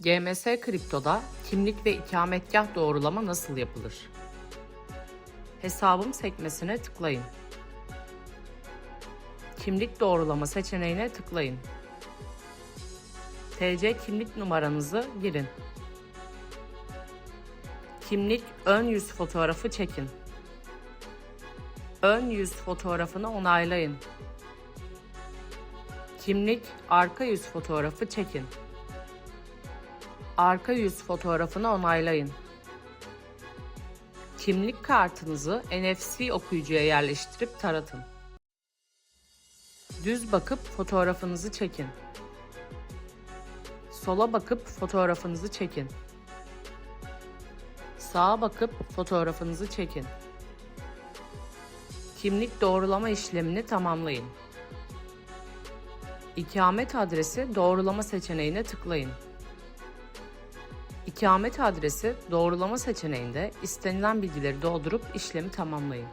GMS Kripto'da kimlik ve ikametgah doğrulama nasıl yapılır? Hesabım sekmesine tıklayın. Kimlik doğrulama seçeneğine tıklayın. TC kimlik numaranızı girin. Kimlik ön yüz fotoğrafı çekin. Ön yüz fotoğrafını onaylayın. Kimlik arka yüz fotoğrafı çekin. Arka yüz fotoğrafını onaylayın. Kimlik kartınızı NFC okuyucuya yerleştirip taratın. Düz bakıp fotoğrafınızı çekin. Sola bakıp fotoğrafınızı çekin. Sağa bakıp fotoğrafınızı çekin. Kimlik doğrulama işlemini tamamlayın. İkamet adresi doğrulama seçeneğine tıklayın. İkamet adresi doğrulama seçeneğinde istenilen bilgileri doldurup işlemi tamamlayın.